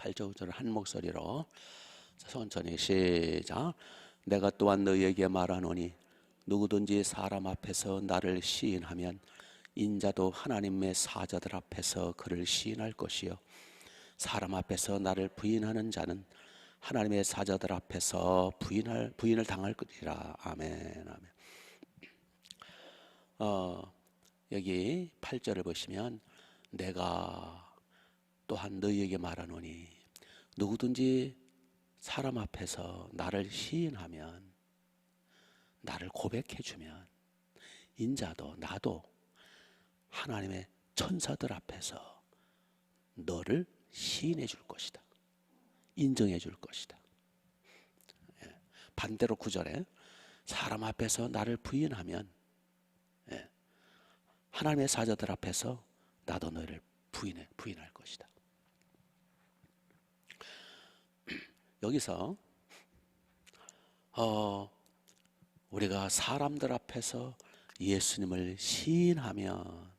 8절을 한 목소리로 자, 천천히 시작. 내가 또한 너희에게 말하노니 누구든지 사람 앞에서 나를 시인하면 인자도 하나님의 사자들 앞에서 그를 시인할 것이요 사람 앞에서 나를 부인하는 자는 하나님의 사자들 앞에서 부인할 부인을 당할 것이라 아멘 아멘. 어, 여기 8절을 보시면 내가 또한 너희에게 말하노니 누구든지 사람 앞에서 나를 시인하면 나를 고백해 주면 인자도 나도 하나님의 천사들 앞에서 너를 시인해 줄 것이다. 인정해 줄 것이다. 예. 반대로 구절에 사람 앞에서 나를 부인하면 예. 하나님의 사자들 앞에서 나도 너를 부인해 부인할 것이다. 여기서 어, 우리가 사람들 앞에서 예수님을 시인하면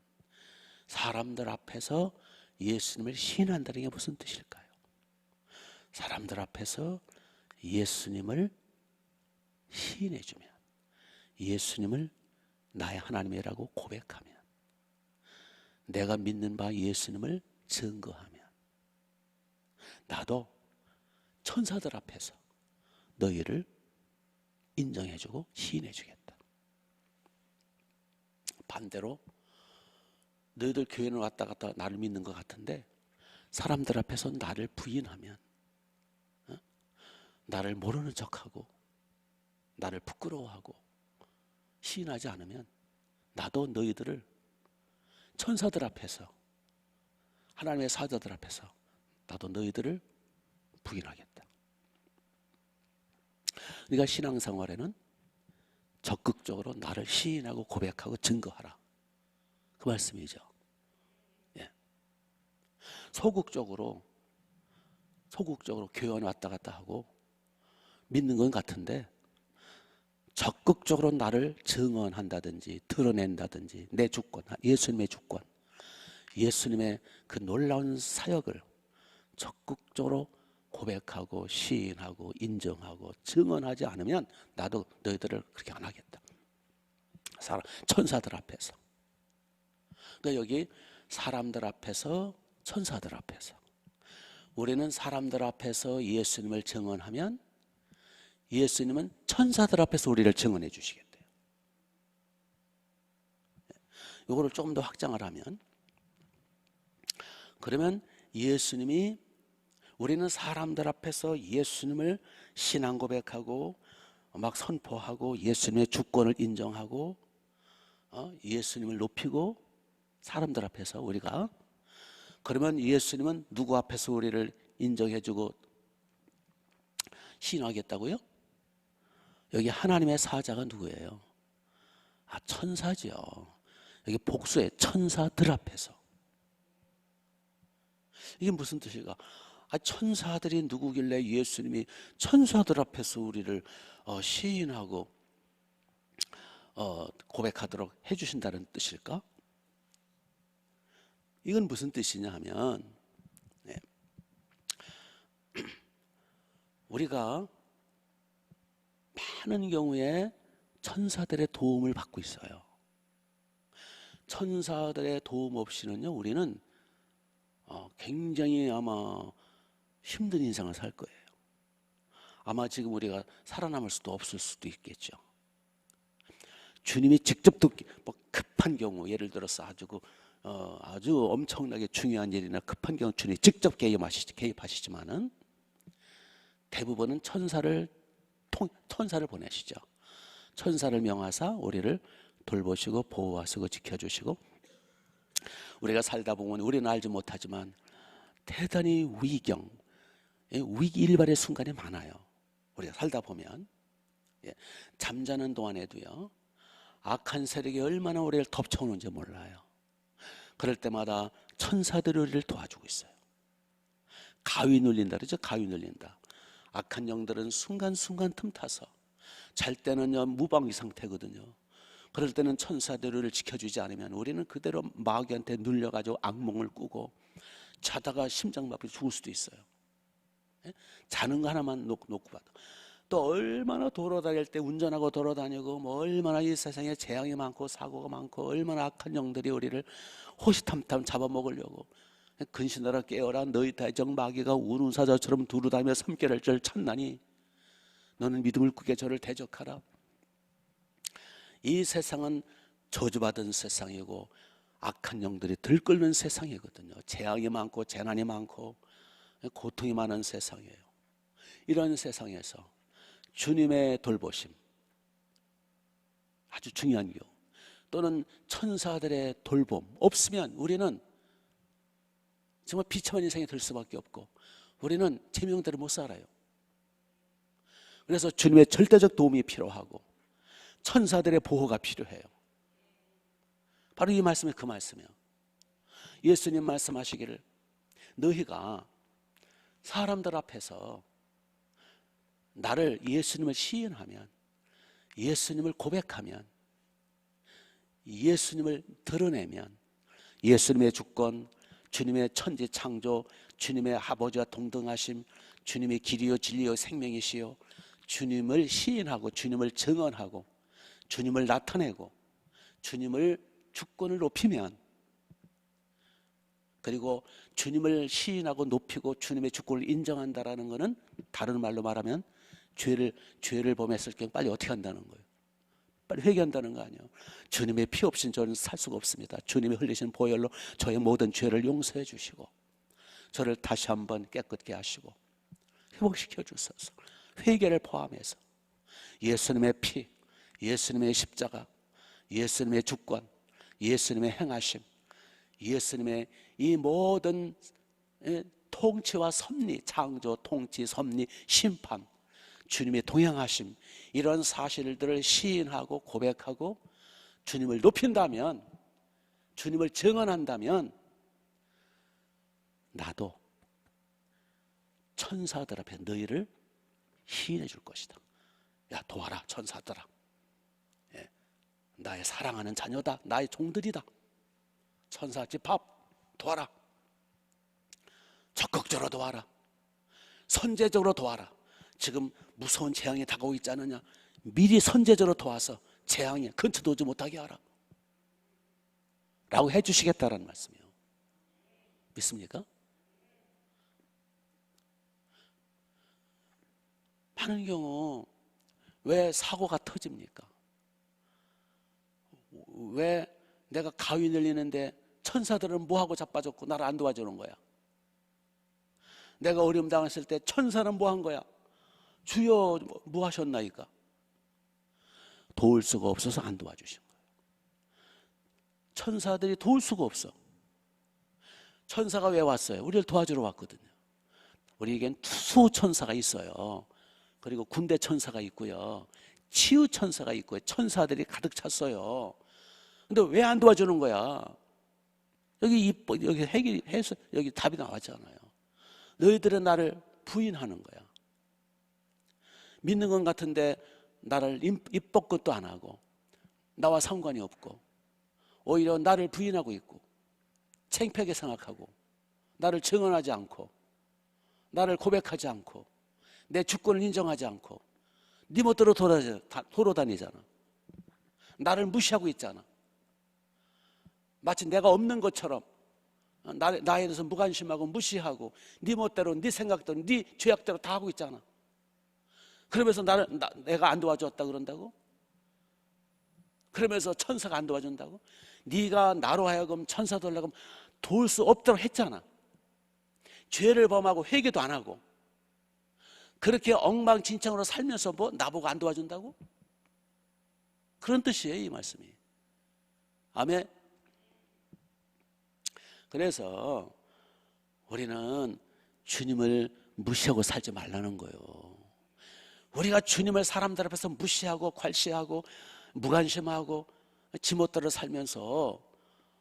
사람들 앞에서 예수님을 시인한다는 게 무슨 뜻일까요? 사람들 앞에서 예수님을 시인해 주면 예수님을 나의 하나님이라고 고백하면 내가 믿는 바 예수님을 증거하면 나도 천사들 앞에서 너희를 인정해주고 시인해주겠다. 반대로 너희들 교회는 왔다 갔다 나를 믿는 것 같은데 사람들 앞에서 나를 부인하면 어? 나를 모르는 척하고 나를 부끄러워하고 시인하지 않으면 나도 너희들을 천사들 앞에서 하나님의 사자들 앞에서 나도 너희들을 부인하겠다. 우리가 신앙생활에는 적극적으로 나를 시인하고 고백하고 증거하라. 그 말씀이죠. 예. 소극적으로 소극적으로 교회 왔다 갔다 하고 믿는 건 같은데 적극적으로 나를 증언한다든지 드러낸다든지 내 주권, 예수님의 주권, 예수님의 그 놀라운 사역을 적극적으로 고백하고 시인하고 인정하고 증언하지 않으면 나도 너희들을 그렇게 안 하겠다. 사람 천사들 앞에서. 그러니까 여기 사람들 앞에서 천사들 앞에서 우리는 사람들 앞에서 예수님을 증언하면 예수님은 천사들 앞에서 우리를 증언해 주시겠대요. 이거를 조금 더 확장을 하면 그러면 예수님이 우리는 사람들 앞에서 예수님을 신앙 고백하고 막 선포하고 예수님의 주권을 인정하고 어? 예수님을 높이고 사람들 앞에서 우리가 그러면 예수님은 누구 앞에서 우리를 인정해주고 신하겠다고요? 여기 하나님의 사자가 누구예요? 아 천사죠. 여기 복수에 천사들 앞에서 이게 무슨 뜻일까? 아, 천사들이 누구길래 예수님이 천사들 앞에서 우리를 어, 시인하고 어, 고백하도록 해주신다는 뜻일까? 이건 무슨 뜻이냐 하면 네. 우리가 많은 경우에 천사들의 도움을 받고 있어요. 천사들의 도움 없이는요, 우리는 어, 굉장히 아마 힘든 인생을 살 거예요. 아마 지금 우리가 살아남을 수도 없을 수도 있겠죠. 주님이 직접 듣기, 뭐 급한 경우, 예를 들어서 아주 그, 어, 아주 엄청나게 중요한 일이나 급한 경우 주님이 직접 개입하시지, 개입하시지만은 대부분은 천사를 통, 천사를 보내시죠. 천사를 명하사 우리를 돌보시고 보호하시고 지켜주시고 우리가 살다 보면 우리는 알지 못하지만 대단히 위경, 예, 위기 일발의 순간이 많아요. 우리가 살다 보면 예, 잠자는 동안에도요 악한 세력이 얼마나 우리를 덮쳐오는지 몰라요. 그럴 때마다 천사들이 우리를 도와주고 있어요. 가위 눌린다 그러죠. 가위 눌린다. 악한 영들은 순간순간 틈타서 잘 때는요 무방비 상태거든요. 그럴 때는 우리를 지켜주지 않으면 우리는 그대로 마귀한테 눌려가지고 악몽을 꾸고 자다가 심장 마비 죽을 수도 있어요. 예? 자는 거 하나만 놓고, 놓고 봐도 또 얼마나 돌아다닐 때 운전하고 돌아다니고 뭐 얼마나 이 세상에 재앙이 많고 사고가 많고 얼마나 악한 영들이 우리를 호시탐탐 잡아먹으려고. 근신하라 깨어라. 너희 대적 마귀가 우는 사자처럼 두루다며 삼계를절 찾나니 너는 믿음을 꾸게 저를 대적하라. 이 세상은 저주받은 세상이고 악한 영들이 들끓는 세상이거든요. 재앙이 많고 재난이 많고 고통이 많은 세상이에요 이런 세상에서 주님의 돌보심 아주 중요한 경우 또는 천사들의 돌봄 없으면 우리는 정말 비참한 인생이 될 수밖에 없고 우리는 제명대로 못 살아요. 그래서 주님의 절대적 도움이 필요하고 천사들의 보호가 필요해요. 바로 이 말씀이 그 말씀이에요. 예수님 말씀하시기를 너희가 사람들 앞에서 나를 예수님을 시인하면 예수님을 고백하면 예수님을 드러내면 예수님의 주권, 주님의 천지 창조, 주님의 아버지와 동등하심, 주님의 길이요 진리요 생명이시요 주님을 시인하고 주님을 증언하고 주님을 나타내고 주님을 주권을 높이면 그리고 주님을 시인하고 높이고 주님의 주권을 인정한다라는 것은 다른 말로 말하면 죄를 죄를 범했을 경우 빨리 어떻게 한다는 거예요? 빨리 회개한다는 거 아니에요. 주님의 피 없인 저는 살 수가 없습니다. 주님이 흘리신 보혈로 저의 모든 죄를 용서해 주시고 저를 다시 한번 깨끗게 하시고 회복시켜 주소서. 회개를 포함해서 예수님의 피, 예수님의 십자가, 예수님의 주권, 예수님의 행하심, 예수님의 이 모든 통치와 섭리, 창조, 통치, 섭리, 심판, 주님의 동행하심 이런 사실들을 시인하고 고백하고 주님을 높인다면 주님을 증언한다면 나도 천사들 앞에 너희를 시인해 줄 것이다. 야 도와라 천사들아. 예, 나의 사랑하는 자녀다. 나의 종들이다. 천사 집합 도와라. 적극적으로 도와라. 선제적으로 도와라. 지금 무서운 재앙이 다가오고 있지 않느냐 미리 선제적으로 도와서 재앙이 근처도 오지 못하게 하라 라고 해주시겠다라는 말씀이에요 믿습니까? 많은 경우 왜 사고가 터집니까? 왜 내가 가위 늘리는데 천사들은 뭐하고 자빠졌고 나를 안 도와주는 거야? 내가 어려움 당했을 때 천사는 뭐 한 거야? 주여 뭐 하셨나이까? 도울 수가 없어서 안 도와주신 거예요. 천사들이 도울 수가 없어. 천사가 왜 왔어요? 우리를 도와주러 왔거든요. 우리에겐 투수 천사가 있어요. 그리고 군대 천사가 있고요. 치유 천사가 있고요. 천사들이 가득 찼어요. 근데 왜 안 도와주는 거야? 여기 이 여기 해결 해서 여기 답이 나왔잖아요. 너희들은 나를 부인하는 거야. 믿는 것 같은데 나를 입법 것도 안 하고 나와 상관이 없고 오히려 나를 부인하고 있고 챙피하게 생각하고 나를 증언하지 않고 나를 고백하지 않고 내 주권을 인정하지 않고 네 멋대로 돌아다니잖아 나를 무시하고 있잖아 마치 내가 없는 것처럼 나, 나에 대해서 무관심하고 무시하고 네 멋대로 네 생각대로 네 죄악대로 다 하고 있잖아 그러면서 나를 나, 내가 안 도와줬다 그런다고? 그러면서 천사가 안 도와준다고? 네가 나로 하여금 천사 되려고 도울 수 없다고 했잖아. 죄를 범하고 회개도 안 하고 그렇게 엉망진창으로 살면서 뭐 나보고 안 도와준다고? 그런 뜻이에요, 이 말씀이. 아멘. 그래서 우리는 주님을 무시하고 살지 말라는 거예요. 우리가 주님을 사람들 앞에서 무시하고 괄시하고 무관심하고 지멋대로 살면서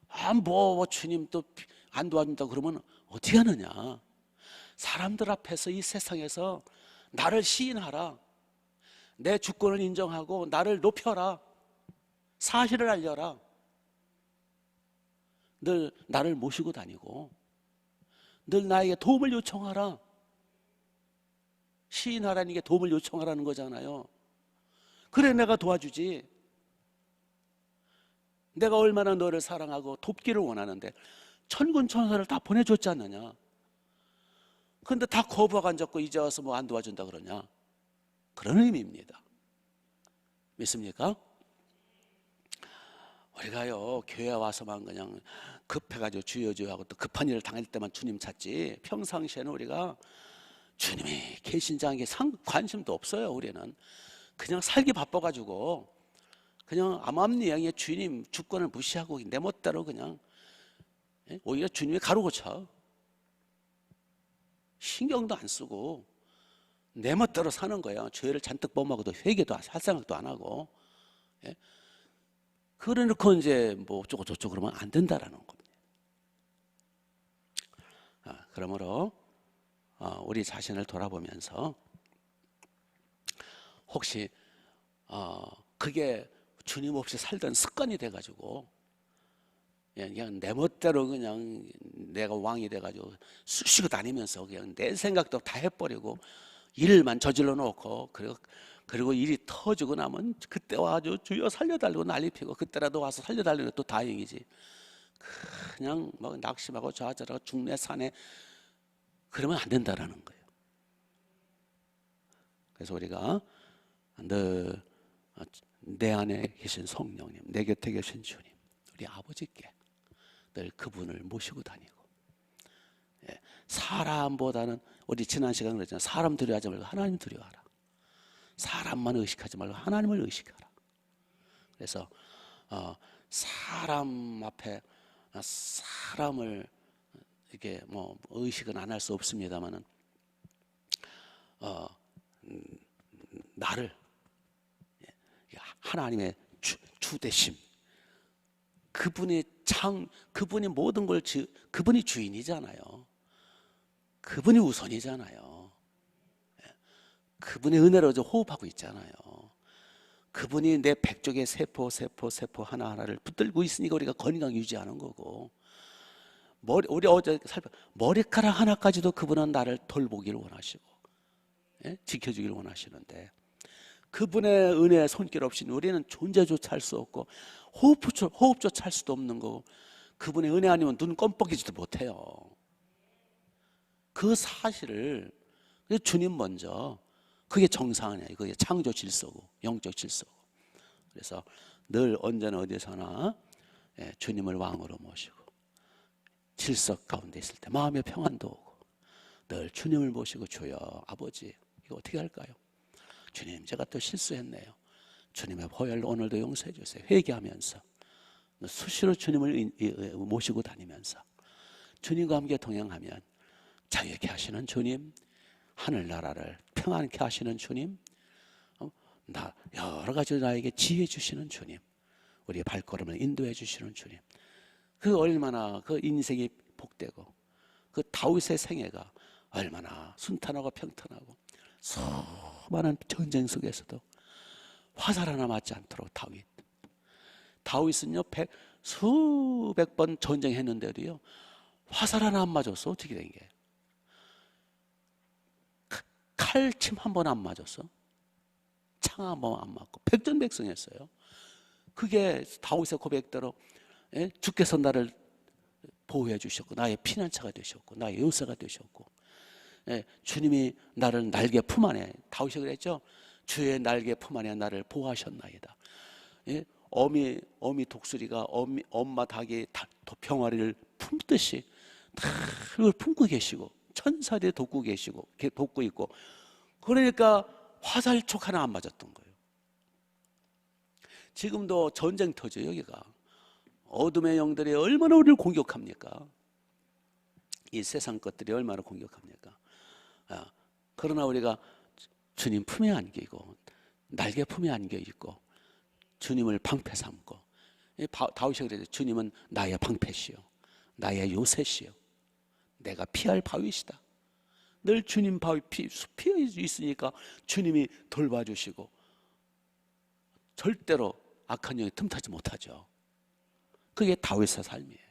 아뭐 주님 또 안 도와준다 그러면 어떻게 하느냐? 사람들 앞에서 이 세상에서 나를 시인하라. 내 주권을 인정하고 나를 높여라. 사실을 알려라 늘 나를 모시고 다니고 늘 나에게 도움을 요청하라 시인하라는 게 도움을 요청하라는 거잖아요. 그래 내가 도와주지. 내가 얼마나 너를 사랑하고 돕기를 원하는데 천군 천사를 다 보내줬지 않느냐. 근데 다 거부하고 앉았고 이제 와서 뭐 안 도와준다 그러냐. 그런 의미입니다. 믿습니까? 우리가요? 교회 와서만 그냥 급해가지고 주여 주여 하고 또 급한 일을 당할 때만 주님 찾지. 평상시에는 우리가 주님이 계신지 게 상, 관심도 없어요 우리는. 그냥 살기 바빠가지고 그냥 암암리 양의 주님 주권을 무시하고 내 멋대로 그냥 예? 오히려 주님이 가루고 쳐. 신경도 안 쓰고 내 멋대로 사는 거야 죄를 잔뜩 범하고도 회개도 할 생각도 안 하고 예? 그래놓고 이제 뭐 어쩌고 저쩌고 그러면 안 된다라는 겁니다. 아, 그러므로 어, 우리 자신을 돌아보면서 혹시 어, 그게 주님 없이 살던 습관이 돼가지고 예, 그냥 내 멋대로 그냥 내가 왕이 돼가지고 쑤시고 다니면서 그냥 내 생각도 다 해버리고 일만 저질러 놓고 그리고 그리고 일이 터지고 나면 그때 와가지고 주여 살려달라고 난리 피고 그때라도 와서 살려달라는 또 다행이지. 그냥 막 낙심하고 좌절하고 중내 산에 그러면 안 된다라는 거예요. 그래서 우리가 늘 내 안에 계신 성령님, 내 곁에 계신 주님, 우리 아버지께 늘 그분을 모시고 다니고 예, 사람보다는 우리 지난 시간에 그랬잖아요. 사람 두려워하지 말고 하나님 두려워하라. 사람만 의식하지 말고 하나님을 의식하라. 그래서 어, 사람 앞에 어, 사람을 이렇게 뭐 의식은 안 할 수 없습니다만은 어, 음, 나를 예, 하나님의 주, 주대심 그분이 장 그분이 모든 걸 주, 그분이 주인이잖아요. 그분이 우선이잖아요. 예. 그분의 은혜로 저 호흡하고 있잖아요. 그분이 내 백족의 세포, 세포, 세포 하나하나를 붙들고 있으니까 우리가 건강 유지하는 거고. 머리, 우리 어제 살펴, 머리카락 하나까지도 그분은 나를 돌보기를 원하시고, 예? 지켜주기를 원하시는데, 그분의 은혜 손길 없이는 우리는 존재조차 할 수 없고, 호흡조차, 호흡조차 할 수도 없는 거고, 그분의 은혜 아니면 눈 껌뻑이지도 못해요. 그 사실을 주님 먼저 그게 정상 아니야. 그게 창조 질서고 영적 질서고. 그래서 늘 언제나 어디서나 예, 주님을 왕으로 모시고 질서 가운데 있을 때 마음의 평안도 오고 늘 주님을 모시고 주여 아버지 이거 어떻게 할까요? 주님 제가 또 실수했네요. 주님의 보혈 오늘도 용서해 주세요. 회개하면서 수시로 주님을 모시고 다니면서 주님과 함께 동행하면 자유케 하시는 주님, 하늘나라를 평안케 하시는 주님, 어, 나 여러 가지 나에게 지혜 주시는 주님, 우리의 발걸음을 인도해 주시는 주님. 그 얼마나 그 인생이 복되고 그 다윗의 생애가 얼마나 순탄하고 평탄하고 수많은 전쟁 속에서도 화살 하나 맞지 않도록 다윗. 다윗은요 백, 수백 번 전쟁했는데도요 화살 하나 안 맞았어 어떻게 된 게? 칼침 한 번 안 맞았어. 창 한 번 안 맞고 백전백승했어요. 그게 다윗의 고백대로 예? 주께서 나를 보호해 주셨고 나의 피난처가 되셨고 나의 요새가 되셨고 예? 주님이 나를 날개 품 안에 다윗이 그랬죠. 주의 날개 품 안에 나를 보호하셨나이다. 예? 어미 어미 독수리가 어미, 엄마 닭이 평화리를 품듯이 다 품고 계시고 천사들이 돕고 계시고 돕고 있고 그러니까 화살촉 하나 안 맞았던 거예요. 지금도 전쟁터죠 여기가 어둠의 영들이 얼마나 우리를 공격합니까? 이 세상 것들이 얼마나 공격합니까? 아, 그러나 우리가 주님 품에 안기고 날개 품에 안겨 있고 주님을 방패 삼고 다윗이 그래요. 주님은 나의 방패시요, 나의 요새시요, 내가 피할 바위시다. 늘 주님 바위 피, 피어 있으니까 주님이 돌봐주시고 절대로 악한 영이 틈타지 못하죠. 그게 다윗의 삶이에요.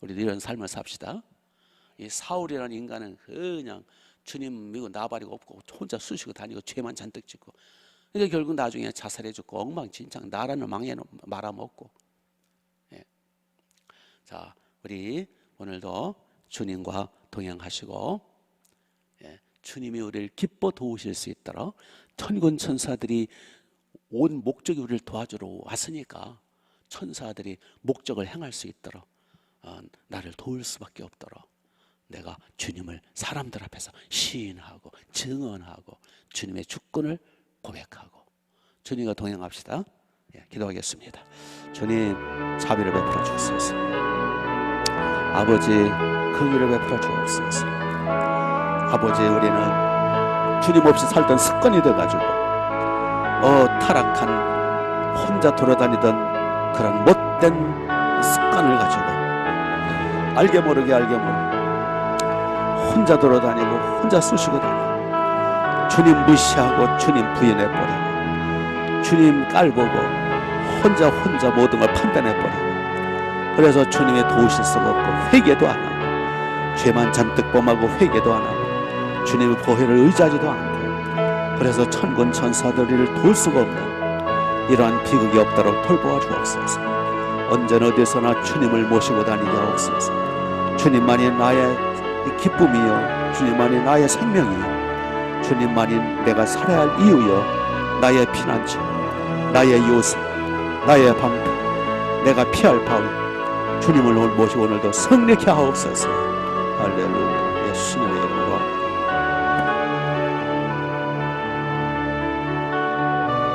우리도 이런 삶을 삽시다. 이 사울이라는 인간은 그냥 주님 이거 나발이가 없고 혼자 쑤시고 다니고 죄만 잔뜩 짓고 그러니까 결국 나중에 자살해 죽고 엉망진창 나라는 망해 말아먹고 예. 자 우리 오늘도 주님과 동행하시고 예, 주님이 우리를 기뻐 도우실 수 있도록 천군 천사들이 온 목적이 우리를 도와주러 왔으니까 천사들이 목적을 행할 수 있도록 어, 나를 도울 수밖에 없도록 내가 주님을 사람들 앞에서 시인하고 증언하고 주님의 주권을 고백하고 주님과 동행합시다. 예, 기도하겠습니다. 주님 자비를 베풀어 주옵소서. 아버지 긍휼을 베풀어 주옵소서. 아버지 우리는 주님 없이 살던 습관이 돼가지고 어 타락한 혼자 돌아다니던 그런 못된 습관을 가지고 알게 모르게 알게 모르게 혼자 돌아다니고 혼자 쑤시고 다니고 주님 무시하고 주님 부인해버리고 주님 깔보고 혼자 혼자 모든 걸 판단해버리고 그래서 주님의 도우실 수가 없고 회개도 안 하고 죄만 잔뜩 범하고 회개도 안 하고 주님의 보혈을 의지하지도 않고 그래서 천군 천사들을 도울 수가 없는 이러한 비극이 없도록 돌보아 주옵소서. 언제나 어디서나 주님을 모시고 다니게 하옵소서. 주님만이 나의 기쁨이요 주님만이 나의 생명이요 주님만이 내가 살아야 할 이유요 나의 피난처 나의 요새 나의 방패 내가 피할 바위 주님을 모시고 오늘도 성례케 하옵소서. 할렐루야. 예수님